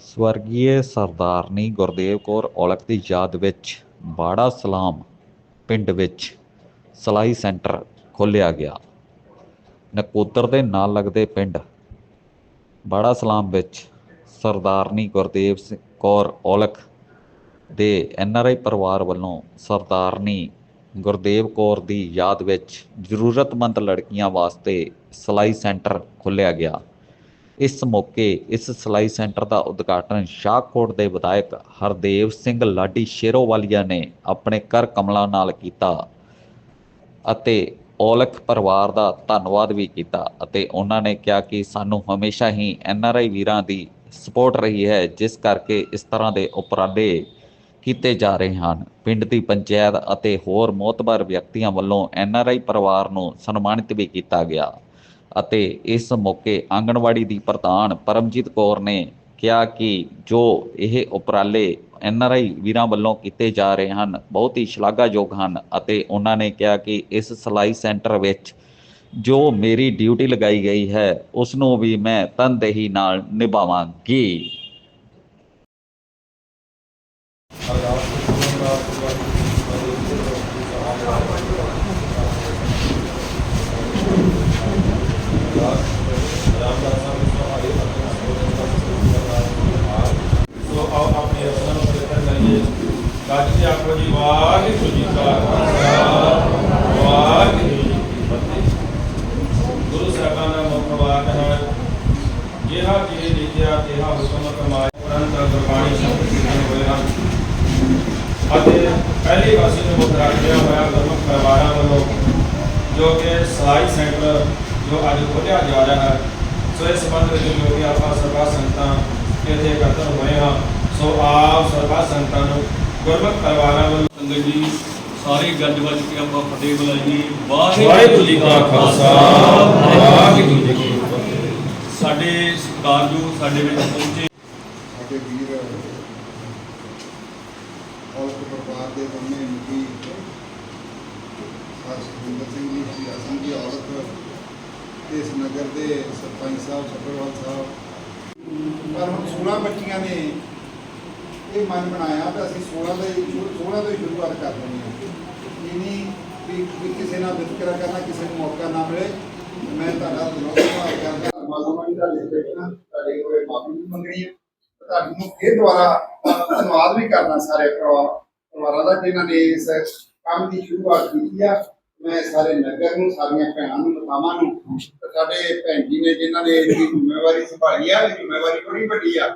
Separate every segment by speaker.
Speaker 1: ਸਵਰਗੀਏ ਸਰਦਾਰਨੀ ਗੁਰਦੇਵ ਕੌਰ ਔਲਖ ਦੀ ਯਾਦ ਵਿੱਚ ਬਾੜਾ ਸਲਾਮ ਪਿੰਡ ਵਿੱਚ ਸਿਲਾਈ ਸੈਂਟਰ ਖੋਲ੍ਹਿਆ ਗਿਆ। ਨਕੋਦਰ ਦੇ ਨਾਲ ਲੱਗਦੇ ਪਿੰਡ ਬਾੜਾ ਸਲਾਮ ਵਿੱਚ ਸਰਦਾਰਨੀ ਗੁਰਦੇਵ ਸਿ- ਕੌਰ ਔਲਖ ਦੇ ਐਨਆਰਆਈ ਪਰਿਵਾਰ ਵੱਲੋਂ ਸਰਦਾਰਨੀ ਗੁਰਦੇਵ ਕੌਰ ਦੀ ਯਾਦ ਵਿੱਚ ਜ਼ਰੂਰਤਮੰਦ ਲੜਕੀਆਂ ਵਾਸਤੇ ਸਿਲਾਈ ਸੈਂਟਰ ਖੋਲ੍ਹਿਆ ਗਿਆ। ਇਸ ਮੌਕੇ ਇਸ ਸਿਲਾਈ ਸੈਂਟਰ ਦਾ ਉਦਘਾਟਨ ਸ਼ਾਹਕੋਟ ਦੇ ਵਿਧਾਇਕ ਹਰਦੇਵ ਸਿੰਘ ਲਾਡੀ ਸ਼ੇਰੋਵਾਲੀਆ ਨੇ ਆਪਣੇ ਕਰ ਕਮਲਾਂ ਨਾਲ ਕੀਤਾ ਅਤੇ ਔਲਖ ਪਰਿਵਾਰ ਦਾ ਧੰਨਵਾਦ ਵੀ ਕੀਤਾ ਅਤੇ ਉਹਨਾਂ ਨੇ ਕਿਹਾ ਕਿ ਸਾਨੂੰ ਹਮੇਸ਼ਾ ਹੀ ਐਨਆਰਆਈ ਵੀਰਾਂ ਦੀ ਸਪੋਰਟ ਰਹੀ ਹੈ, ਜਿਸ ਕਰਕੇ ਇਸ ਤਰ੍ਹਾਂ ਦੇ ਉਪਰਾਲੇ ਕੀਤੇ ਜਾ ਰਹੇ ਹਨ। ਪਿੰਡ ਦੀ ਪੰਚਾਇਤ ਅਤੇ ਹੋਰ ਮੋਤਬਰ ਵਿਅਕਤੀਆਂ ਵੱਲੋਂ ਐਨਆਰਆਈ ਪਰਿਵਾਰ ਨੂੰ ਸਨਮਾਨਿਤ ਵੀ ਕੀਤਾ ਗਿਆ। ਅਤੇ ਇਸ ਮੌਕੇ ਆਂਗਣਵਾੜੀ ਦੀ ਪ੍ਰਧਾਨ ਪਰਮਜੀਤ ਕੌਰ ਨੇ ਕਿਹਾ ਕਿ ਜੋ ਇਹ ਉਪਰਾਲੇ ਐਨਆਰਆਈ ਵੀਰਾਂ ਵੱਲੋਂ ਕੀਤੇ ਜਾ ਰਹੇ ਹਨ, ਬਹੁਤ ਹੀ ਸ਼ਲਾਘਾਯੋਗ ਹਨ ਅਤੇ ਉਹਨਾਂ ਨੇ ਕਿਹਾ ਕਿ ਇਸ ਸਿਲਾਈ ਸੈਂਟਰ ਵਿੱਚ ਜੋ ਮੇਰੀ ਡਿਊਟੀ ਲਗਾਈ ਗਈ ਹੈ ਉਸ ਨੂੰ ਵੀ ਮੈਂ ਤਨਦੇਹੀ ਨਾਲ ਨਿਭਾਵਾਂਗੀ
Speaker 2: ਸੋ ਆਓ ਆਪਣੇ ਰਸਮਾਂ ਨੂੰ ਪਵਿੱਤਰ ਕਰੀਏ ਗੱਜ ਕੇ ਆਖੋ ਜੀ ਵਾਹਿਗੁਰੂ ਜੀ ਕਾ ਖਾਲਸਾ ਵਾਹਿਗੁਰੂ ਜੀ ਕੀ ਫਤਿਹ ਗੁਰੂ ਸਾਹਿਬਾਨ ਦਾ ਮੁੱਖ ਵਾਕ ਹੈ ਜਿਹਾ ਜੀ ਲਿਖਿਆ ਤੇਹਾ ਹੁਕਮ ਕਮਾਏ ਪਰੰਤ ਗੁਰਬਾਣੀ ਸ਼ਬਦ ਕੀਤੇ ਹੋਏ ਹਨ ਅਤੇ ਪਹਿਲੀ ਵਾਸੀ ਨੂੰ ਮੁੱਖ ਰੱਖਿਆ ਹੋਇਆ ਗੁਰਮੁਖ ਪਰਿਵਾਰਾਂ ਵੱਲੋਂ ਜੋ ਕਿ ਸਲਾਈ ਸੈਂਟਰ ਜੋ ਅੱਜ ਖੋਲ੍ਹਿਆ ਜਾ ਰਿਹਾ ਹੈ। ਸੋ ਇਸ ਸੰਬੰਧ ਵਿੱਚ ਜੋ ਕਿ ਆਪਾਂ ਸਰਬਾ ਸੰਗਤਾਂ ਇੱਥੇ ਇਕੱਤਰ ਹੋਏ ਹਾਂ ਸੋ ਆਪ ਸਰਬਾ ਸੰਗਤਾਂ ਨੂੰ ਗੁਰਮੁਖ ਪਰਿਵਾਰਾਂ ਵੱਲੋਂ
Speaker 3: ਸੰਗਤ ਜੀ ਸਾਰੇ ਗੱਜ ਵੱਜ ਕੇ ਆਪਾਂ ਫਤਿਹ ਬੁਲਾਈਏ।
Speaker 2: ਵਾਹਿਗੁਰੂ ਜੀ ਕਾ ਖਾਲਸਾ। ਵਾਹਿਗੁਰੂ ਜੀ ਕੀ ਫਤਿਹ।
Speaker 3: ਸਾਡੇ ਸਤਿਕਾਰਯੋਗ ਸਾਡੇ ਵਿੱਚ ਪਹੁੰਚੇ।
Speaker 4: ਸਾਡੇ ਵੀਰ ਔਲਖ ਪਰਿਵਾਰ ਦੇ ਬੰਨੇ ਮੁਖੀ ਸੁਖਿੰਦਰ ਸਿੰਘ ਜੀ ਸ਼੍ਰੀ ਅਸਮ ਦੀ ਔਲਖ ਇਸ ਨਗਰ ਦੇ ਸਰਪੰਚ ਸਾਹਿਬ ਸੱਭਰਵਾਲ ਸਾਹਿਬ। ਪਰ ਹੁਣ 16 ਬੱਚੀਆਂ ਨੇ ਇਹ ਮਨ ਬਣਾਇਆ ਕਿ ਅਸੀਂ 16 ਦਾ 16 ਤੋਂ ਹੀ ਸ਼ੁਰੂਆਤ ਕਰ ਲੈਣੀ ਹੈ। ਇਹ ਵੀ ਕਿਸੇ ਨਾਲ ਵਿਤਕਰਾ ਕਰਨਾ, ਕਿਸੇ ਨੂੰ ਮੌਕਾ ਨਾ ਮਿਲੇ। ਮੈਂ ਤੁਹਾਡਾ ਦਿਲੋਂ ਧੰਨਵਾਦ ਕਰਦਾ। ਮਾਲੂਮਾਂ ਦਾ ਲਿਖ ਤੁਹਾਡੇ ਕੋਲੇ ਮਾਫੀ ਮੰਗਣੀ ਹੈ। ਤੁਹਾਨੂੰ ਫਿਰ ਦੁਬਾਰਾ ਧੰਨਵਾਦ ਵੀ ਕਰਨਾ ਸਾਰੇ ਪਰਿਵਾਰ, ਪਰਿਵਾਰਾਂ ਦਾ ਜਿਨ੍ਹਾਂ ਨੇ ਇਸ ਕੰਮ ਦੀ ਸ਼ੁਰੂਆਤ ਕੀਤੀ ਆ। ਮੈਂ ਸਾਰੇ ਨਗਰ ਨੂੰ, ਸਾਰੀਆਂ ਭੈਣਾਂ ਨੂੰ ਮਾਤਾਵਾਂ ਨੂੰ ਸਾਡੇ ਭੈਣ ਜੀ ਨੇ ਜਿਨ੍ਹਾਂ ਨੇ ਇਹ ਜ਼ਿੰਮੇਵਾਰੀ ਸੰਭਾਲੀ ਆ ਇਹ ਜ਼ਿੰਮੇਵਾਰੀ ਬੜੀ ਵੱਡੀ ਆ।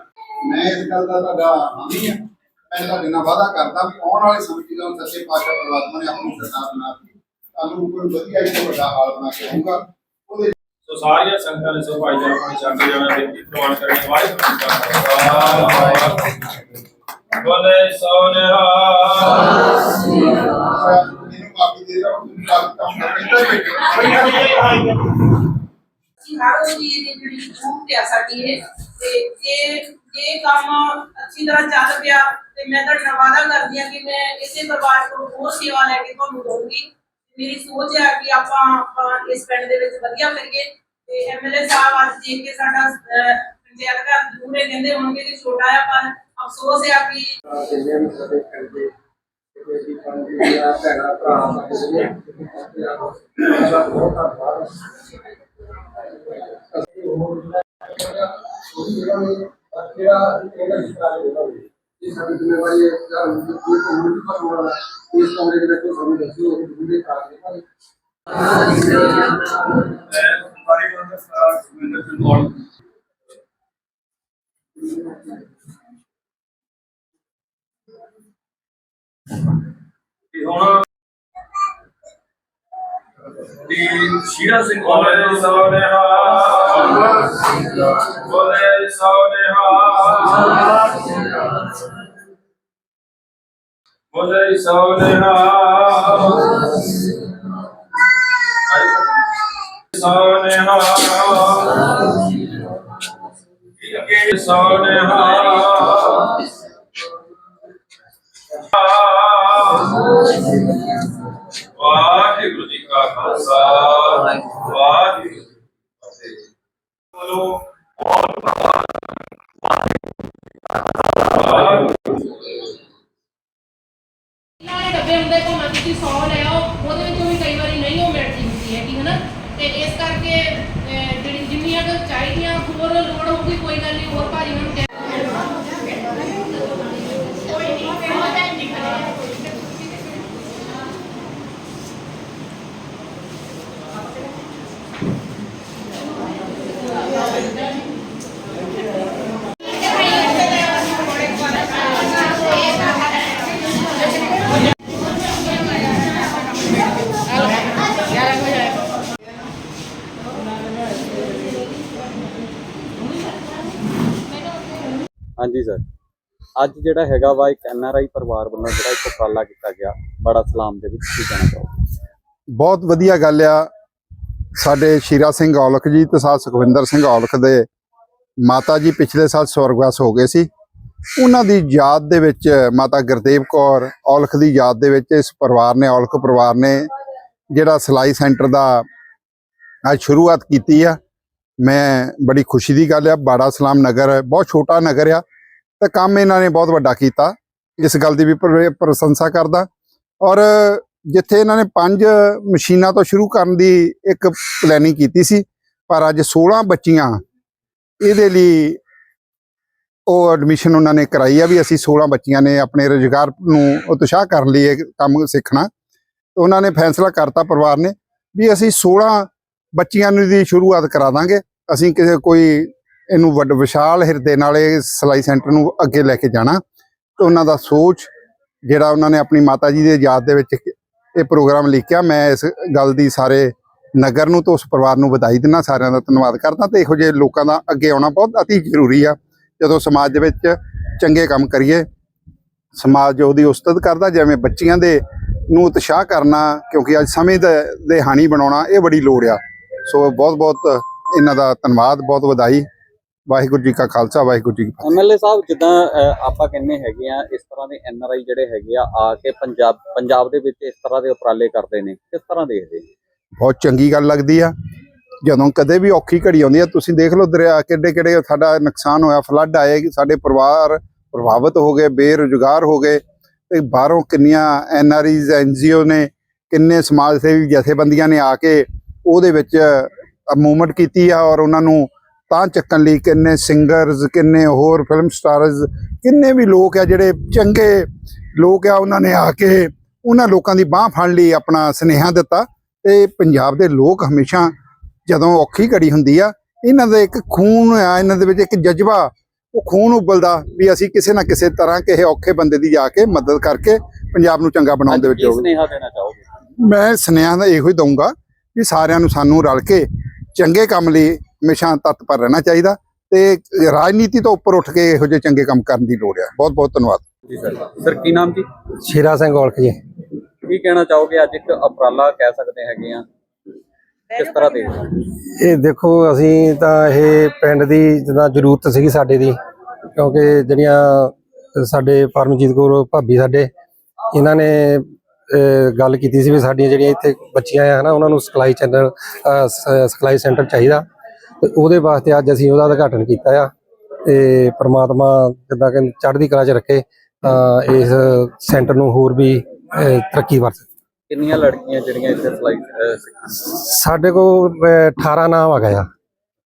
Speaker 4: ਮੈਂ ਇਸ ਗੱਲ ਦਾ ਤੁਹਾਡਾ ਹਾਮੀ ਆ। ਮੈਂ ਤੁਹਾਡੇ ਨਾਲ ਵਾਅਦਾ ਕਰਦਾ ਵੀ ਆਉਣ ਵਾਲੇ ਸਮੇਂ 'ਚ ਜਦੋਂ ਸੱਚੇ ਪਾਤਸ਼ਾਹ ਪਰਮਾਤਮਾ ਨੇ ਆਪਣੀ ਸਰਕਾਰ ਬਣਾ ਦਿੱਤੀ, ਤੁਹਾਨੂੰ ਕੋਈ ਵਧੀਆ, ਇੱਕ ਵੱਡਾ ਹਾਲ ਬਣਾ ਕੇ ਆਊਗਾ
Speaker 2: ਸੋ ਸਾਰੀਆਂ ਸੰਗਤਾਂ ਨੇ ਸੋ ਭਾਈਚਾਰਾ ਆਪਣੀ ਛੱਡ ਜਾਣਾ ਬੇਨਤੀ ਪ੍ਰਵਾਨ ਕਰਨੀ ਵਾਹਿਗੁਰੂ ਜੀ ਕਾ ਖਾਲਸਾ ਬੋਲੇ ਸੋਨਿਹਾ
Speaker 4: ਮੈਨੂੰ ਮਾਫੀ ਦੇ ਦਿਓ ਤੁਸੀਂ ਕੰਮ ਕੰਮ ਕਰਦਾ ਬੈਠੇ
Speaker 5: ਅਸੀਂ ਹਰ ਰੋਜ਼ ਇਹ ਜਿਹੜੀ ਜ਼ਰੂਰਤ ਆ ਸਾਡੀ ਇਹ ਤੇ ਇਹ ਇਹ ਕੰਮ ਅੱਛੀ ਤਰ੍ਹਾਂ ਚੱਲ ਪਿਆ ਤੇ ਮੈਂ ਤੁਹਾਡੇ ਨਾਲ ਵਾਅਦਾ ਕਰਦੀ ਹਾਂ ਕਿ ਮੈਂ ਇਸੇ ਪਰਿਵਾਰ ਕੋਲ ਹੋਰ ਸੇਵਾ ਲੈ ਕੇ ਤੁਹਾਨੂੰ ਦਊਂਗੀ ਮੇਰੀ ਸੋਚ ਹੈ ਕਿ ਆਪਾਂ ਆਪਾਂ ਇਸ ਪਿੰਡ ਦੇ ਵਿੱਚ ਵਧੀਆ ਕਰੀਏ। ਤੇ ਐਮਐਲਏ ਸਾਹਿਬ ਅੱਜ ਦੇਖ ਕੇ ਸਾਡਾ ਅਹ, ਪੰਚਾਇਤ ਘਰ ਜ਼ਰੂਰ ਇਹ ਕਹਿੰਦੇ ਹੋਣਗੇ ਕਿ ਛੋਟਾ ਆ ਪਰ ਅਫਸੋਸ ਹੈ ਕਿ
Speaker 6: ਜਿੰਨੇ ਵੀ ਸਾਡੇ ਪਿੰਡ ਦੇ ਜਿਹੜੇ ਅਸੀਂ ਪੰਜ ਆ ਭੈਣਾਂ ਭਰਾ ਜਿਹੜੇ ਉਹਦਾ ਬਹੁਤ ਧੰਨਵਾਦ। ਅਸੀਂ ਹੋਰ ਜਿਹੜਾ ਉਹ ਜਿਹੜਾ ਨੇ ਜਿਹੜਾ ਇਹ ਸਾਡੀ ਜ਼ਿੰਮੇਵਾਰੀ ਹੈ ਕਿ ਕੋਈ ਕਮਿਊਨਿਟੀ ਪਰ ਹੋਣਾ ਇਸ ਕਮਰੇ ਦੇ ਵਿੱਚ ਸਾਨੂੰ ਦੱਸਿਓ ਕਿ ਦੂਰੇ ਕਾਰਨ ਹੈ
Speaker 3: ਸਾਰੇ ਬੰਦੇ ਸਾਰਾ ਸੁਖਿੰਦਰ ਸਿੰਘ ਔਲਖ ਤੇ ਹੁਣ ਤੇ ਸ਼ੀਰਾ ਸਿੰਘ
Speaker 2: ਬੋਲੇ
Speaker 3: ਔਲਖ
Speaker 2: ਬੋਲੇ ਸੋਨਿਹਾ ਬੋਲੇ ਸੋਨਿਹਾ ਸੋਨਿਹਾ ਅੱਗੇ ਸੋਨਿਹਾ ਵਾਹਿਗੁਰੂ ਜੀ ਕਾ ਖਾਲਸਾ ਵਾਹਿਗੁਰੂ ਜੀ ਕੀ ਫਤਿਹ ਵੱਲੋਂ
Speaker 7: ਹਾਂਜੀ ਸਰ। ਅੱਜ ਜਿਹੜਾ ਹੈਗਾ ਵਾ ਇੱਕ ਐਨਆਰਆਈ ਪਰਿਵਾਰ ਵੱਲੋਂ ਜਿਹੜਾ ਇੱਕ ਉਪਰਾਲਾ ਕੀਤਾ ਗਿਆ, ਬੜਾ ਸਲਾਮ ਦੇ ਵਿੱਚ ਕੀ ਕਹਿਣਾ ਚਾਹੋਗੇ?
Speaker 4: ਬਹੁਤ ਵਧੀਆ ਗੱਲ ਆ। ਸਾਡੇ ਸ਼ੀਰਾ ਸਿੰਘ ਔਲਖ ਜੀ ਤੇ ਸਾਥ ਸੁਖਵਿੰਦਰ ਸਿੰਘ ਔਲਖ ਦੇ ਮਾਤਾ ਜੀ ਪਿਛਲੇ ਸਾਲ ਸਵਰਗਵਾਸ ਹੋ ਗਏ ਸੀ। ਉਹਨਾਂ ਦੀ ਯਾਦ ਦੇ ਵਿੱਚ ਮਾਤਾ ਗੁਰਦੇਵ ਕੌਰ ਔਲਖ ਦੀ ਯਾਦ ਦੇ ਵਿੱਚ ਇਸ ਪਰਿਵਾਰ ਨੇ, ਔਲਖ ਪਰਿਵਾਰ ਨੇ ਜਿਹੜਾ ਸਿਲਾਈ ਸੈਂਟਰ ਦਾ ਅੱਜ ਸ਼ੁਰੂਆਤ ਕੀਤੀ ਆ। ਮੈਂ ਬੜੀ ਖੁਸ਼ੀ ਦੀ ਗੱਲ ਆ। ਬਾੜਾ ਸਲਾਮ ਨਗਰ, ਬਹੁਤ ਛੋਟਾ ਨਗਰ ਆ। ਤਾਂ ਕੰਮ ਇਹਨਾਂ ਨੇ ਬਹੁਤ ਵੱਡਾ ਕੀਤਾ, ਇਸ ਗੱਲ ਦੀ ਵੀ ਪ੍ਰ- ਪ੍ਰਸ਼ੰਸਾ ਕਰਦਾ। ਔਰ ਜਿੱਥੇ ਇਹਨਾਂ ਨੇ ਪੰਜ ਮਸ਼ੀਨਾਂ ਤੋਂ ਸ਼ੁਰੂ ਕਰਨ ਦੀ ਇੱਕ ਪਲੈਨਿੰਗ ਕੀਤੀ ਸੀ, ਪਰ ਅੱਜ 16 ਬੱਚੀਆਂ ਇਹਦੇ ਲਈ ਉਹ ਐਡਮਿਸ਼ਨ ਉਹਨਾਂ ਨੇ ਕਰਾਈ ਆ ਵੀ ਅਸੀਂ 16 ਬੱਚੀਆਂ ਨੇ ਆਪਣੇ ਰੁਜ਼ਗਾਰ ਨੂੰ ਉਤਸ਼ਾਹ ਕਰਨ ਲਈ ਇਹ ਕੰਮ ਸਿੱਖਣਾ। ਉਹਨਾਂ ਨੇ ਫੈਸਲਾ ਕਰਤਾ ਪਰਿਵਾਰ ਨੇ ਵੀ ਅਸੀਂ 16 ਬੱਚੀਆਂ ਨੂੰ ਦੀ ਸ਼ੁਰੂਆਤ ਕਰਾ ਦਾਂਗੇ। ਅਸੀਂ ਕਿਸੇ ਕੋਈ ਇਹਨੂੰ ਵੱਡ, ਵਿਸ਼ਾਲ ਹਿਰਦੇ ਨਾਲ ਇਹ ਸਿਲਾਈ ਸੈਂਟਰ ਨੂੰ ਅੱਗੇ ਲੈ ਕੇ ਜਾਣਾ। ਤੇ ਉਹਨਾਂ ਦਾ ਸੋਚ, ਜਿਹੜਾ ਉਹਨਾਂ ਨੇ ਆਪਣੀ ਮਾਤਾ ਜੀ ਦੇ ਯਾਦ ਦੇ ਵਿੱਚ ਇਹ ਪ੍ਰੋਗਰਾਮ ਲਿਖਿਆ, ਮੈਂ ਇਸ ਗੱਲ ਦੀ ਸਾਰੇ ਨਗਰ ਨੂੰ ਤੇ ਉਸ ਪਰਿਵਾਰ ਨੂੰ ਵਧਾਈ ਦਿੰਦਾ, ਸਾਰਿਆਂ ਦਾ ਧੰਨਵਾਦ ਕਰਦਾ ਤੇ ਇਹੋ ਜਿਹੇ ਲੋਕਾਂ ਦਾ ਅੱਗੇ ਆਉਣਾ ਬਹੁਤ ਅਤੀ ਜ਼ਰੂਰੀ ਆ। ਜਦੋਂ ਸਮਾਜ ਦੇ ਵਿੱਚ ਚੰਗੇ ਕੰਮ ਕਰੀਏ, ਸਮਾਜ ਉਹਦੀ ਉਸਤਤ ਕਰਦਾ, ਜਿਵੇਂ ਬੱਚੀਆਂ ਦੇ ਨੂੰ ਉਤਸ਼ਾਹ ਕਰਨਾ, ਕਿਉਂਕਿ ਅੱਜ ਸਮੇਂ ਦੇ ਦੇ ਹਾਣੀ ਬਣਾਉਣਾ ਇਹ ਬੜੀ ਲੋੜ ਆ। ਸੋ ਬਹੁਤ ਬਹੁਤ ਇਹਨਾਂ ਦਾ ਧੰਨਵਾਦ, ਬਹੁਤ ਵਧਾਈ। ਵਾਹਿਗੁਰੂ ਜੀ ਕਾ ਖਾਲਸਾ ਵਾਹਿਗੁਰੂ ਜੀ ਕੀ ਫਤਿਹ।
Speaker 7: ਐਮਐਲਏ ਸਾਹਿਬ ਜਿੱਦਾਂ ਆਪਾਂ ਕਹਿੰਦੇ ਹੈਗੇ ਆ ਇਸ ਤਰ੍ਹਾਂ ਦੇ ਐਨਆਰਆਈ ਜਿਹੜੇ ਹੈਗੇ ਆ ਆ ਕੇ ਪੰਜਾਬ ਪੰਜਾਬ ਦੇ ਵਿੱਚ ਇਸ ਤਰ੍ਹਾਂ ਦੇ ਉਪਰਾਲੇ ਕਰਦੇ ਨੇ। ਕਿਸ ਤਰ੍ਹਾਂ ਦੇਖਦੇ ਨੇ?
Speaker 4: ਬਹੁਤ ਚੰਗੀ ਗੱਲ ਲੱਗਦੀ ਆ। ਜਦੋਂ ਕਦੇ ਵੀ ਔਖੀ ਘੜੀ ਆਉਂਦੀ ਆ ਤੁਸੀਂ ਦੇਖ ਲਓ ਦਰਿਆ ਕਿੱਡੇ ਕਿੱਡੇ ਸਾਡਾ ਨੁਕਸਾਨ ਹੋਇਆ ਫਲੱਡ ਆਏ ਸਾਡੇ ਪਰਿਵਾਰ ਪ੍ਰਭਾਵਿਤ ਹੋ ਗਏ ਬੇਰੁਜ਼ਗਾਰ ਹੋ ਗਏ ਤੇ ਬਾਹਰੋਂ ਕਿੰਨੀਆਂ ਐਨਆਰਆਈਜ਼ ਐਨਜੀਓ ਨੇ ਕਿੰਨੇ ਸਮਾਜ ਸੇਵੀ ਜਥੇਬੰਦੀਆਂ ਨੇ ਆ ਕੇ ਉਹਦੇ ਵਿੱਚ ਮੂਵਮੈਂਟ ਕੀਤੀ ਆ ਔਰ ਉਹਨਾਂ ਨੂੰ ਤਾਂ ਚੱਕਣ ਲਈ ਕਿੰਨੇ ਸਿੰਗਰਸ ਕਿੰਨੇ ਹੋਰ ਫਿਲਮ ਸਟਾਰਸ ਕਿੰਨੇ ਵੀ ਲੋਕ ਆ ਜਿਹੜੇ ਚੰਗੇ ਲੋਕ ਆ ਉਹਨਾਂ ਨੇ ਆ ਕੇ ਉਹਨਾਂ ਲੋਕਾਂ ਦੀ ਬਾਹ ਫੜ ਲਈ ਆਪਣਾ ਸੁਨੇਹਾ ਦਿੱਤਾ। ਤੇ ਪੰਜਾਬ ਦੇ ਲੋਕ ਹਮੇਸ਼ਾ ਜਦੋਂ ਔਖੀ ਘੜੀ ਹੁੰਦੀ ਆ ਇਹਨਾਂ ਦਾ ਇੱਕ ਖੂਨ ਆ ਇਹਨਾਂ ਦੇ ਵਿੱਚ ਇੱਕ ਜਜ਼ਬਾ ਉਹ ਖੂਨ ਉਬਲਦਾ ਵੀ ਅਸੀਂ ਕਿਸੇ ਨਾ ਕਿਸੇ ਤਰ੍ਹਾਂ ਕਿਸੇ ਔਖੇ ਬੰਦੇ ਦੀ ਜਾ ਕੇ ਮਦਦ ਕਰਕੇ ਪੰਜਾਬ ਨੂੰ ਚੰਗਾ ਬਣਾਉਣ ਦੇ ਵਿੱਚ ਯੋਗ
Speaker 7: ਸੁਨੇਹਾ ਦੇਣਾ ਚਾਹੋਗੇ?
Speaker 4: ਮੈਂ ਸੁਨੇਹਾ ਦਾ ਇਹੋ ਹੀ ਦਊਂਗਾ ਵੀ ਸਾਰਿਆਂ ਨੂੰ ਸਾਨੂੰ ਰਲ ਕੇ ਚੰਗੇ ਕੰਮ ਲਈ ਹਮੇਸ਼ਾ ਤਤਪਰ ਰਹਿਣਾ ਚਾਹੀਦਾ ਤੇ ਰਾਜਨੀਤੀ ਤੋਂ ਉੱਪਰ ਉੱਠ ਕੇ ਇਹੋ ਜਿਹੇ ਚੰਗੇ ਕੰਮ ਕਰਨ ਦੀ ਲੋੜ ਹੈ ਬਹੁਤ ਬਹੁਤ ਧੰਨਵਾਦ।
Speaker 7: ਜੀ ਸਰ ਸਰ ਕੀ ਨਾਮ ਜੀ?
Speaker 8: ਸ਼ੇਰਾ ਸਿੰਘ ਔਲਖ ਜੀ।
Speaker 7: ਕੀ ਕਹਿਣਾ ਚਾਹੋਗੇ? ਅੱਜ ਇੱਕ ਉਪਰਾਲਾ ਕਹਿ ਸਕਦੇ ਹੈਗੇ ਆ। ਕਿਸ ਤਰ੍ਹਾਂ ਦੇ
Speaker 8: ਇਹ ਦੇਖੋ ਅਸੀਂ ਤਾਂ ਇਹ ਪਿੰਡ ਦੀ ਜਿੱਦਾਂ ਜ਼ਰੂਰਤ ਸੀਗੀ ਸਾਡੇ ਦੀ ਕਿਉਂਕਿ ਜਿਹੜੀਆਂ ਸਾਡੇ ਪਰਮਜੀਤ ਕੌਰ ਭਾਬੀ ਸਾਡੇ ਇਹਨਾਂ ਨੇ ਗੱਲ ਕੀਤੀ ਸੀ ਵੀ ਸਾਡੀਆਂ ਜਿਹੜੀਆਂ ਇੱਥੇ ਬੱਚੀਆਂ ਆ ਨਾ ਉਹਨਾਂ ਨੂੰ ਸਿਖਲਾਈ ਚੈਨਲ ਸਿਖਲਾਈ ਸੈਂਟਰ ਚਾਹੀਦਾ। ਤੇ ਉਹਦੇ ਵਾਸਤੇ ਅੱਜ ਅਸੀਂ ਉਹਦਾ ਉਦਘਾਟਨ ਕੀਤਾ ਆ। ਤੇ ਪ੍ਰਮਾਤਮਾ ਜਿੱਦਾਂ ਕਿ ਚੜ੍ਹਦੀ ਕਲਾ 'ਚ ਰੱਖੇ ਤਾਂ ਇਸ ਸੈਂਟਰ ਨੂੰ ਹੋਰ ਵੀ ਤਰੱਕੀ ਵਰਤ
Speaker 7: ਕਿੰਨੀਆਂ ਲੜਕੀਆਂ ਜਿਹੜੀਆਂ ਇੱਥੇ ਸਿਲਾਈ
Speaker 8: ਸਾਡੇ ਕੋਲ ਅਹ, 18 ਨਾਮ ਆ। ਗਿਆ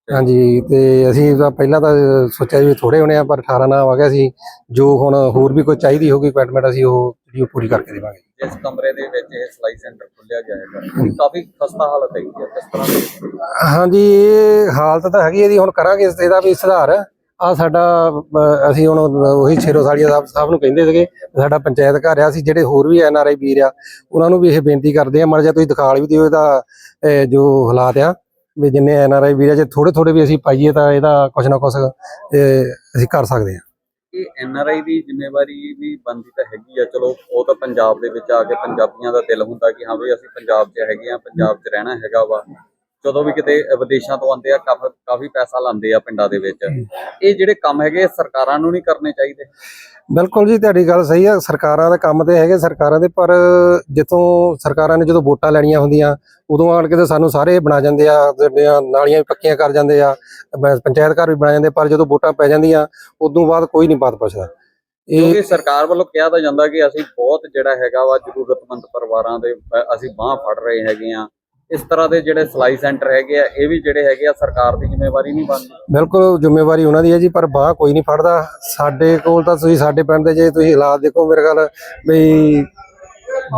Speaker 8: ਹਾਂਜੀ ਤੇ ਅਸੀਂ ਤਾਂ ਪਹਿਲਾਂ ਤਾਂ ਸੋਚਿਆ ਵੀ ਥੋੜੇ ਹੋਣੇ ਆ ਪਰ 18 ਨਾਮ ਆ ਗਿਆ ਸੀ। ਜੋ ਹੁਣ ਹੋਰ ਵੀ ਕੋਈ ਚਾਹੀਦੀ ਹੋਗੀ ਅਪਾਇੰਟਮੈਂਟ ਅਸੀਂ ਉਹ ਜਿਹੜੀ ਉਹ ਪੂਰੀ ਕਰਕੇ ਦੇਵਾਂਗੇ
Speaker 7: ਜਿਸ ਕਮਰੇ ਦੇ ਵਿੱਚ ਇਹ ਸਿਲਾਈ ਸੈਂਟਰ ਖੁੱਲਿਆ ਉਹਦੀ ਕਾਫੀ ਖਸਤਾ ਹਾਲਤ ਹੈਗੀ ਹੈ ਕਿਸ ਤਰ੍ਹਾਂ ਦੇ?
Speaker 8: ਹਾਂਜੀ ਇਹ ਹਾਲਤ ਤਾਂ ਹੈਗੀ ਇਹਦੀ ਹੁਣ ਕਰਾਂਗੇ ਇਸ ਇਹਦਾ ਵੀ ਸੁਧਾਰ। ਆ ਸਾਡਾ ਅਸੀਂ ਹੁਣ ਉਹੀ ਛੇਰੋ ਸਾਲੀਆ ਸਾਹਿਬ ਸਾਹਿਬ ਨੂੰ ਕਹਿੰਦੇ ਸੀਗੇ ਸਾਡਾ ਪੰਚਾਇਤ ਘਰ ਆ ਅਸੀਂ ਜਿਹੜੇ ਹੋਰ ਵੀ ਐਨ ਆਰ ਆਈ ਵੀਰ ਆ ਉਹਨਾਂ ਨੂੰ ਵੀ ਇਹ ਬੇਨਤੀ ਕਰਦੇ ਆ ਮਰ ਜਾ ਤੁਸੀਂ ਦਿਖਾਲ ਵੀ ਦਿਓ ਇਹਦਾ ਜੋ ਹਾਲਾਤ ਆ ਵੀ ਜਿੰਨੇ ਐਨ ਆਰ ਆਈ ਵੀਰ ਆ ਜੇ ਥੋੜੇ ਥੋੜੇ ਵੀ ਅਸੀਂ ਪਾਈਏ ਤਾਂ ਇਹਦਾ ਕੁਛ ਨਾ ਕੁਛ ਅਸੀਂ ਕਰ ਸਕਦੇ ਆ।
Speaker 7: ਇਹ ਐਨ ਆਰ ਆਈ ਦੀ ਜ਼ਿੰਮੇਵਾਰੀ ਵੀ ਬਣਦੀ ਤਾਂ ਹੈਗੀ ਆ, ਚਲੋ ਉਹ ਤਾਂ ਪੰਜਾਬ ਦੇ ਵਿੱਚ ਆ ਕੇ ਪੰਜਾਬੀਆਂ ਦਾ ਦਿਲ ਹੁੰਦਾ ਕਿ ਹਾਂ ਵੀ ਅਸੀਂ ਪੰਜਾਬ 'ਚ ਹੈਗੇ ਆ ਪੰਜਾਬ 'ਚ ਰਹਿਣਾ ਹੈਗਾ ਵਾ। ਜਦੋਂ ਵੀ ਕਿਤੇ ਵਿਦੇਸ਼ਾਂ ਤੋਂ ਆਉਂਦੇ ਆ ਕਾਫੀ ਪੈਸਾ ਲਾਉਂਦੇ ਆ ਪਿੰਡਾਂ ਦੇ ਵਿੱਚ। ਇਹ ਜਿਹੜੇ ਕੰਮ ਹੈਗੇ ਸਰਕਾਰਾਂ ਨੂੰ ਨਹੀਂ ਕਰਨੇ ਚਾਹੀਦੇ?
Speaker 8: ਬਿਲਕੁਲ ਜੀ ਤੁਹਾਡੀ ਗੱਲ ਸਹੀ ਆ। ਸਰਕਾਰਾਂ ਦੇ ਕੰਮ ਤੇ ਹੈਗੇ ਸਰਕਾਰਾਂ ਦੇ ਪਰ ਜਿੱਥੋਂ ਸਰਕਾਰਾਂ ਨੇ ਜਦੋਂ ਵੋਟਾਂ ਲੈਣੀਆਂ ਹੁੰਦੀਆਂ ਉਦੋਂ ਆਣ ਕੇ ਤੇ ਸਾਨੂੰ ਸਾਰੇ ਬਣਾ ਜਾਂਦੇ ਆ ਜਿਹੜੀਆਂ ਨਾਲੀਆਂ ਵੀ ਪੱਕੀਆਂ ਕਰ ਜਾਂਦੇ ਆ ਪੰਚਾਇਤ ਘਰ ਵੀ ਬਣਾ ਜਾਂਦੇ ਪਰ ਜਦੋਂ ਵੋਟਾਂ ਪੈ ਜਾਂਦੀਆਂ ਉਦੋਂ ਬਾਅਦ ਕੋਈ ਨਹੀਂ ਬਾਤ ਪੁੱਛਦਾ। ਇਹ
Speaker 7: ਕਿਉਂਕਿ ਸਰਕਾਰ ਵੱਲੋਂ ਕਿਹਾ ਤਾਂ ਜਾਂਦਾ ਕਿ ਅਸੀਂ ਬਹੁਤ ਜਿਹੜਾ ਹੈਗਾ ਵਾ ਜ਼ਰੂਰਤਮੰਦ ਪਰਿਵਾਰਾਂ ਦੇ ਅਸੀਂ ਬਾਹ ਫੜ ਰਹੇ ਹੈਗੇ ਆ। ਇਸ ਤਰ੍ਹਾਂ ਦੇ ਜਿਹੜੇ ਸਿਲਾਈ ਸੈਂਟਰ ਹੈਗੇ ਆ, ਇਹ ਵੀ ਜਿਹੜੇ ਹੈਗੇ ਆ, ਸਰਕਾਰ ਦੀ ਜ਼ਿੰਮੇਵਾਰੀ ਨਹੀਂ ਬਣਦੀ।
Speaker 8: ਬਿਲਕੁਲ ਜ਼ਿੰਮੇਵਾਰੀ ਉਹਨਾਂ ਦੀ ਹੈ ਜੀ, ਪਰ ਬਾਹ ਕੋਈ ਨਹੀਂ ਫੜਦਾ। ਸਾਡੇ ਕੋਲ ਤਾਂ ਤੁਸੀਂ ਸਾਡੇ ਪਿੰਡ ਦੇ ਜੇ ਤੁਸੀਂ ਹਾਲਾਤ ਦੇਖੋ, ਮੇਰੇ ਖਿਆਲ ਵੀ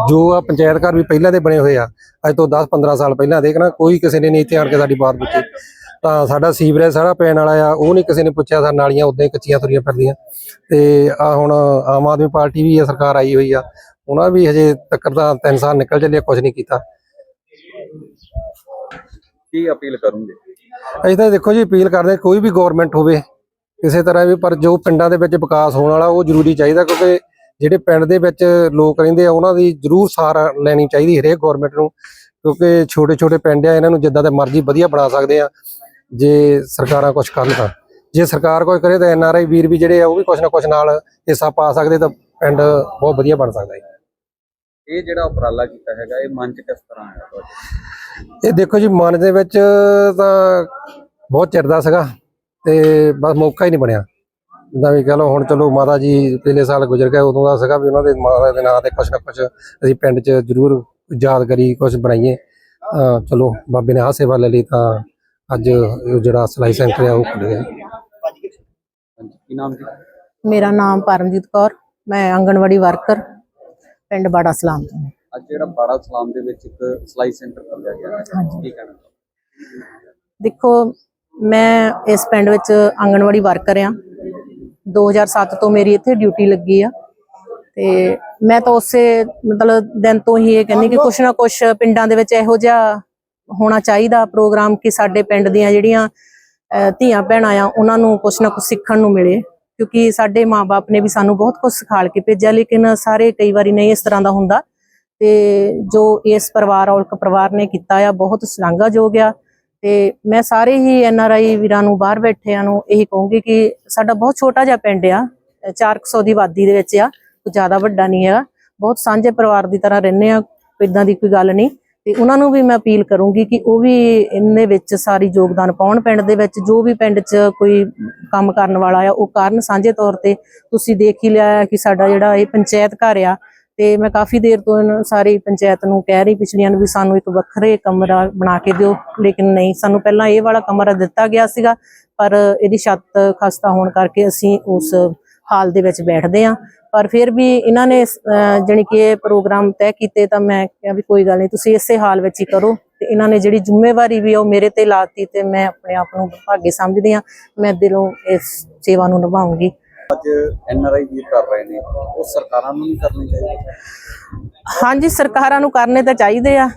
Speaker 8: ਜੋ ਆ ਪੰਚਾਇਤ ਘਰ ਵੀ ਪਹਿਲਾਂ ਦੇ ਬਣੇ ਹੋਏ ਆ, ਅੱਜ ਤੋਂ 10 15 ਸਾਲ ਪਹਿਲਾਂ ਦੇਖਣਾ ਕੋਈ ਕਿਸੇ ਨੇ ਨਹੀਂ ਇੱਥੇ ਆਣ ਕੇ ਸਾਡੀ ਬਾਤ ਪੁੱਛੀ। ਤਾਂ ਸਾਡਾ ਸੀਵਰੇਜ ਸਾਰਾ ਪੈਣ ਵਾਲਾ ਆ, ਉਹ ਨਹੀਂ ਕਿਸੇ ਨੇ ਪੁੱਛਿਆ ਸਾ ਨਾਲੀਆਂ ਉਦਾਂ ਹੀ ਕੱਚੀਆਂ ਤੁਰੀਆਂ ਫਿਰਦੀਆਂ। ਤੇ ਆ ਹੁਣ ਆਮ ਆਦਮੀ ਪਾਰਟੀ ਵੀ ਆ, ਸਰਕਾਰ ਆਈ ਹੋਈ ਆ। ਉਹਨਾਂ ਵੀ ਹਜੇ ਤੱਕ ਤਾਂ 3 ਸਾਲ ਨਿਕਲ ਚੱਲੇ ਕੁਝ ਨਹੀਂ ਕੀਤਾ।
Speaker 7: ਕੀ ਅਪੀਲ ਕਰੂੰਗੇ?
Speaker 8: ਅਸੀਂ ਤਾਂ ਦੇਖੋ ਜੀ ਅਪੀਲ ਕਰਦੇ ਕੋਈ ਵੀ ਗਵਰਨਮੈਂਟ ਹੋਵੇ ਕਿਸੇ ਤਰ੍ਹਾਂ ਵੀ ਪਰ ਜੋ ਪਿੰਡਾਂ ਦੇ ਵਿੱਚ ਵਿਕਾਸ ਹੋਣ ਵਾਲਾ ਉਹ ਜ਼ਰੂਰੀ ਚਾਹੀਦਾ ਕਿਉਂਕਿ ਜਿਹੜੇ ਪਿੰਡ ਦੇ ਵਿੱਚ ਲੋਕ ਰਹਿੰਦੇ ਆ, ਉਹਨਾਂ ਦੀ ਜ਼ਰੂਰ ਸਾਰ ਲੈਣੀ ਚਾਹੀਦੀ ਹਰੇਕ ਗਵਰਨਮੈਂਟ ਨੂੰ, ਕਿਉਂਕਿ ਛੋਟੇ ਛੋਟੇ ਪਿੰਡ ਆ, ਇਹਨਾਂ ਨੂੰ ਜਿੱਦਾਂ ਦੇ ਮਰਜ਼ੀ ਵਧੀਆ ਬਣਾ ਸਕਦੇ ਆ, ਜੇ ਸਰਕਾਰਾਂ ਕੁਝ ਕਰਨ ਤਾਂ। ਜੇ ਸਰਕਾਰ ਕੁਝ ਕਰੇ ਤਾਂ ਐਨਆਰਆਈ ਵੀਰ ਵੀ ਜਿਹੜੇ ਆ, ਉਹ ਵੀ ਕੁਝ ਨਾ ਕੁਝ ਨਾਲ ਹਿੱਸਾ ਪਾ ਸਕਦੇ ਤਾਂ ਪਿੰਡ ਬਹੁਤ ਵਧੀਆ ਬਣ ਸਕਦਾ ਹੈ
Speaker 7: ਇਹ ਜਿਹੜਾ ਉਪਰਾਲਾ ਕੀਤਾ ਹੈਗਾ ਇਹ ਮਨ ਚ ਕਿਸ ਤਰ੍ਹਾਂ ਆਇਆ ਤੁਹਾਡੇ?
Speaker 8: ਇਹ ਦੇਖੋ ਜੀ ਮਨ ਦੇ ਵਿੱਚ ਤਾਂ ਬਹੁਤ ਚਿਰ ਦਾ ਸੀਗਾ ਤੇ ਬਸ ਮੌਕਾ ਹੀ ਨਹੀਂ ਬਣਿਆ। ਜਿੱਦਾਂ ਵੀ ਕਹ ਲਓ ਹੁਣ ਚਲੋ ਮਾਤਾ ਜੀ ਪਿਛਲੇ ਸਾਲ ਗੁਜ਼ਰ ਗਏ ਉਦੋਂ ਦਾ ਸੀਗਾ ਵੀ ਉਹਨਾਂ ਦੇ ਮਾਤਾ ਦੇ ਨਾਂ ਤੇ ਕੁਛ ਨਾ ਕੁਛ ਅਸੀਂ ਪਿੰਡ 'ਚ ਜ਼ਰੂਰ ਯਾਦਗਾਰੀ ਕੁਛ ਬਣਾਈਏ। ਚਲੋ ਬਾਬੇ ਨੇ ਆਹ ਸੇਵਾ ਲੈ ਲਈ ਤਾਂ ਅੱਜ ਉਹ ਜਿਹੜਾ ਸਿਲਾਈ ਸੈਂਟਰ ਆ ਉਹ ਖੁੱਲ ਗਿਆ।
Speaker 7: ਹਾਂਜੀ ਕੀ ਨਾਮ ਜੀ?
Speaker 9: ਮੇਰਾ ਨਾਮ ਪਰਮਜੀਤ ਕੌਰ ਮੈਂ ਆਂਗਣਵਾੜੀ ਵਰਕਰ। ਪਿੰਡ ਬਾੜਾ ਸਲਾਮ ਤੋਂ।
Speaker 7: ਅੱਜ ਜਿਹੜਾ ਬਾੜਾ ਸਲਾਮ ਦੇ ਵਿੱਚ ਇੱਕ ਸਲਾਈ ਸੈਂਟਰ ਖੋਲ੍ਹਿਆ ਗਿਆ ਹੈ। ਕੀ ਕਹਿਣਾ?
Speaker 9: ਦੇਖੋ ਮੈਂ ਇਸ ਪਿੰਡ ਵਿੱਚ ਆਂਗਣਵਾੜੀ ਵਰਕਰ ਆ 2007 ਤੋਂ ਮੇਰੀ ਇੱਥੇ ਡਿਊਟੀ ਲੱਗੀ ਆ। ਤੇ ਮੈਂ ਤਾਂ ਉਸੇ ਮਤਲਬ ਦਿਨ ਤੋਂ ਹੀ ਇਹ ਕਹਿੰਦੀ ਕਿ ਕੁਛ ਨਾ ਕੁਛ ਪਿੰਡਾਂ ਦੇ ਵਿੱਚ ਇਹੋ ਜਿਹਾ ਹੋਣਾ ਚਾਹੀਦਾ ਪ੍ਰੋਗਰਾਮ ਕਿ ਸਾਡੇ ਪਿੰਡ ਦੀਆਂ ਜਿਹੜੀਆਂ ਧੀਆਂ ਭੈਣਾਂ ਆ ਉਹਨਾਂ ਨੂੰ ਕੁਛ ਨਾ ਕੁਛ ਸਿੱਖਣ ਨੂੰ ਮਿਲੇ। ਕਿਉਂਕਿ ਸਾਡੇ ਮਾਪੇ ਨੇ ਵੀ ਸਾਨੂੰ ਬਹੁਤ ਕੁਝ ਸਿਖਾਲ ਕੇ ਭੇਜਿਆ, ਲੇਕਿਨ ਸਾਰੇ ਕਈ ਵਾਰੀ ਨਹੀਂ ਇਸ ਤਰ੍ਹਾਂ ਦਾ ਹੁੰਦਾ। ਤੇ ਜੋ ਇਸ ਪਰਿਵਾਰ ਔਲਕ ਪਰਿਵਾਰ ਨੇ ਕੀਤਾ ਆ, ਬਹੁਤ ਸ਼ਲਾਘਾਯੋਗ ਆ। ਤੇ ਮੈਂ ਸਾਰੇ ਹੀ ਐਨ ਆਰ ਆਈ ਵੀਰਾਂ ਨੂੰ, ਬਾਹਰ ਬੈਠਿਆਂ ਨੂੰ ਇਹੀ ਕਹੂੰਗੀ ਕਿ ਸਾਡਾ ਬਹੁਤ ਛੋਟਾ ਜਿਹਾ ਪਿੰਡ ਆ 400 ਦੀ ਆਬਾਦੀ ਦੇ ਵਿੱਚ ਆ, ਕੋਈ ਜ਼ਿਆਦਾ ਵੱਡਾ ਨਹੀਂ ਹੈਗਾ। ਬਹੁਤ ਸਾਂਝੇ ਪਰਿਵਾਰ ਦੀ ਤਰ੍ਹਾਂ ਰਹਿੰਦੇ ਆ ਇਦਾਂ ਦੀ ਕੋਈ ਗੱਲ ਨਹੀਂ। ਤੇ ਉਹਨਾਂ ਨੂੰ ਵੀ ਮੈਂ ਅਪੀਲ ਕਰੂੰਗੀ ਕਿ ਉਹ ਵੀ ਇਹਦੇ ਵਿੱਚ ਸਾਰੀ ਯੋਗਦਾਨ ਪਾਉਣ ਪਿੰਡ ਦੇ ਵਿੱਚ, ਜੋ ਵੀ ਪਿੰਡ 'ਚ ਕੋਈ ਕੰਮ ਕਰਨ ਵਾਲਾ ਆ, ਉਹ ਕਰਨ ਸਾਂਝੇ ਤੌਰ ਤੇ ਤੁਸੀਂ ਦੇਖ ਹੀ ਲਿਆ ਕਿ ਸਾਡਾ ਜਿਹੜਾ ਇਹ ਪੰਚਾਇਤ ਘਰ ਆ ਤੇ ਮੈਂ ਕਾਫੀ ਦੇਰ ਤੋਂ ਇਹਨਾਂ ਸਾਰੀ ਪੰਚਾਇਤ ਨੂੰ ਕਹਿ ਰਹੀ ਪਿਛਲੀਆਂ ਨੂੰ ਵੀ ਸਾਨੂੰ ਇੱਕ ਵੱਖਰੇ ਕਮਰਾ ਬਣਾ ਕੇ ਦਿਓ, ਲੇਕਿਨ ਨਹੀਂ, ਸਾਨੂੰ ਪਹਿਲਾਂ ਇਹ ਵਾਲਾ ਕਮਰਾ ਦਿੱਤਾ ਗਿਆ ਸੀਗਾ, ਪਰ ਇਹਦੀ ਛੱਤ ਖਸਤਾ ਹੋਣ ਕਰਕੇ ਅਸੀਂ ਉਸ ਹਾਲ ਦੇ ਵਿੱਚ ਬੈਠਦੇ ਹਾਂ। ਪਰ ਫਿਰ ਵੀ ਇਹਨਾਂ ਨੇ ਜਾਣੀ ਕਿ ਇਹ ਪ੍ਰੋਗਰਾਮ ਤੈਅ ਕੀਤੇ ਤਾਂ ਮੈਂ ਕਿਹਾ ਵੀ ਕੋਈ ਗੱਲ ਨਹੀਂ ਤੁਸੀਂ ਇਸੇ ਹਾਲ ਵਿੱਚ ਹੀ ਕਰੋ ਤੇ ਇਹਨਾਂ ਨੇ ਜਿਹੜੀ ਜ਼ਿੰਮੇਵਾਰੀ ਵੀ ਉਹ ਮੇਰੇ ਤੇ ਲਾਤੀ ਤੇ ਮੈਂ ਆਪਣੇ ਆਪ ਨੂੰ ਭਾਗੇ ਸਮਝਦੀ ਹਾਂ ਮੈਂ ਦਿਲੋਂ ਇਸ ਸੇਵਾ ਨੂੰ ਨਿਭਾਉਂਗੀ।
Speaker 7: ਅੱਜ ਐਨ ਆਰ ਆਈ ਵੀਰ ਕਰ ਰਹੇ ਨੇ ਉਹ ਸਰਕਾਰਾਂ ਨੂੰ ਨਹੀਂ ਕਰਨੀ ਚਾਹੀਦੀ
Speaker 9: ਹਾਂਜੀ ਸਰਕਾਰਾਂ ਨੂੰ ਕਰਨੇ ਤਾਂ ਚਾਹੀਦੇ ਆ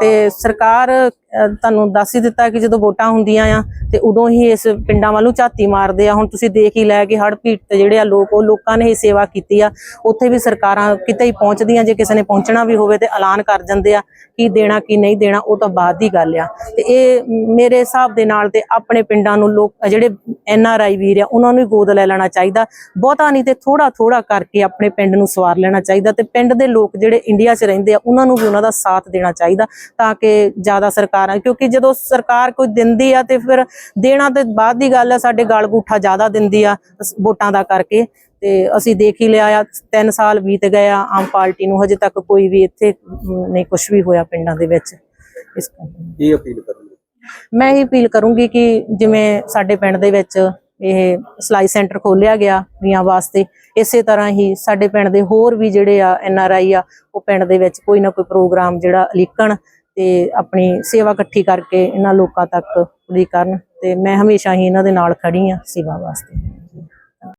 Speaker 9: ਤੇ ਸਰਕਾਰ ਤੁਹਾਨੂੰ ਦੱਸ ਹੀ ਦਿੱਤਾ ਕਿ ਜਦੋਂ ਵੋਟਾਂ ਹੁੰਦੀਆਂ ਆ ਤੇ ਉਦੋਂ ਹੀ ਇਸ ਪਿੰਡਾਂ ਵੱਲੋਂ ਝਾਤੀ ਮਾਰਦੇ ਆ। ਹੁਣ ਤੁਸੀਂ ਦੇਖ ਹੀ ਲੈ ਕਿ ਹੜ੍ਹ ਪੀੜਤ ਜਿਹੜੇ ਆ ਲੋਕ, ਉਹ ਲੋਕਾਂ ਨੇ ਹੀ ਸੇਵਾ ਕੀਤੀ ਆ। ਉੱਥੇ ਵੀ ਸਰਕਾਰਾਂ ਕਿਤੇ ਹੀ ਪਹੁੰਚਦੀਆਂ, ਜੇ ਕਿਸੇ ਨੇ ਪਹੁੰਚਣਾ ਵੀ ਹੋਵੇ ਤੇ ਐਲਾਨ ਕਰ ਜਾਂਦੇ ਆ ਕੀ ਦੇਣਾ ਕੀ ਨਹੀਂ ਦੇਣਾ, ਉਹ ਤਾਂ ਬਾਅਦ ਦੀ ਗੱਲ ਆ। ਤੇ ਇਹ ਮੇਰੇ ਹਿਸਾਬ ਦੇ ਨਾਲ ਤੇ ਆਪਣੇ ਪਿੰਡਾਂ ਨੂੰ ਲੋਕ, ਜਿਹੜੇ ਐਨ ਆਰ ਆਈ ਵੀਰ ਆ, ਉਹਨਾਂ ਨੂੰ ਹੀ ਗੋਦ ਲੈ ਲੈਣਾ ਚਾਹੀਦਾ। ਬਹੁਤਾ ਨਹੀਂ ਤੇ ਥੋੜਾ ਥੋੜਾ ਕਰਕੇ ਆਪਣੇ ਪਿੰਡ ਨੂੰ ਸਵਾਰ ਲੈਣਾ ਚਾਹੀਦਾ ਤੇ ਪਿੰਡ ਦੇ ਲੋਕ ਜਿਹੜੇ ਇੰਡੀਆ 'ਚ ਰਹਿੰਦੇ ਆ, ਉਹਨਾਂ ਨੂੰ ਵੀ ਉਹਨਾਂ ਦਾ ਸਾਥ ਦੇਣਾ ਚਾਹੀਦਾ ਤਾਂ ਕਿ ਜ਼ਿਆਦਾ ਸਰਕਾਰ ਕਿਉਂਕਿ ਜਦੋਂ ਸਰਕਾਰ ਕੋਈ ਦਿੰਦੀ ਆ ਤੇ ਫਿਰ ਦੇਣਾ ਤੇ ਬਾਅਦ ਦੀ ਗੱਲ ਆ ਸਾਡੇ ਗਲ ਗੁੱਠਾ ਜ਼ਿਆਦਾ ਦਿੰਦੀ ਆ ਵੋਟਾਂ ਦਾ ਕਰਕੇ। ਤੇ ਅਸੀਂ ਦੇਖ ਹੀ ਲਿਆ ਆ 3 ਸਾਲ ਬੀਤ ਗਏ ਆ ਆਮ ਪਾਰਟੀ ਨੂੰ ਹਜੇ ਤੱਕ ਕੋਈ ਵੀ ਇੱਥੇ ਨਹੀਂ ਕੁਝ ਵੀ ਹੋਇਆ ਪਿੰਡਾਂ ਦੇ ਵਿੱਚ। ਇਸ ਕਰਕੇ।
Speaker 7: ਅਪੀਲ ਕਰੋਗੇ?
Speaker 9: ਮੈਂ ਇਹ ਅਪੀਲ ਕਰੂੰਗੀ ਕਿ ਜਿਵੇਂ ਸਾਡੇ ਪਿੰਡ ਦੇ ਵਿੱਚ ਇਹ ਸਲਾਈ ਸੈਂਟਰ ਖੋਲਿਆ ਗਿਆ ਕੁੜੀਆਂ ਵਾਸਤੇ ਇਸੇ ਤਰ੍ਹਾਂ ਹੀ ਸਾਡੇ ਪਿੰਡ ਦੇ ਹੋਰ ਵੀ ਜਿਹੜੇ ਆ ਐਨ ਆਰ ਆਈ ਆ ਉਹ ਪਿੰਡ ਦੇ ਵਿੱਚ ਕੋਈ ਨਾ ਕੋਈ ਪ੍ਰੋਗਰਾਮ ਜਿਹੜਾ ਲਿਖਣ ਤੇ ਆਪਣੀ ਸੇਵਾ ਇਕੱਠੀ ਕਰਕੇ ਇਹਨਾਂ ਲੋਕਾਂ ਤੱਕ ਪੂਰੀ ਕਰਨ ਤੇ ਮੈਂ ਹਮੇਸ਼ਾ ਹੀ ਇਹਨਾਂ ਦੇ ਨਾਲ ਖੜੀ ਆ ਸੇਵਾ ਵਾਸਤੇ।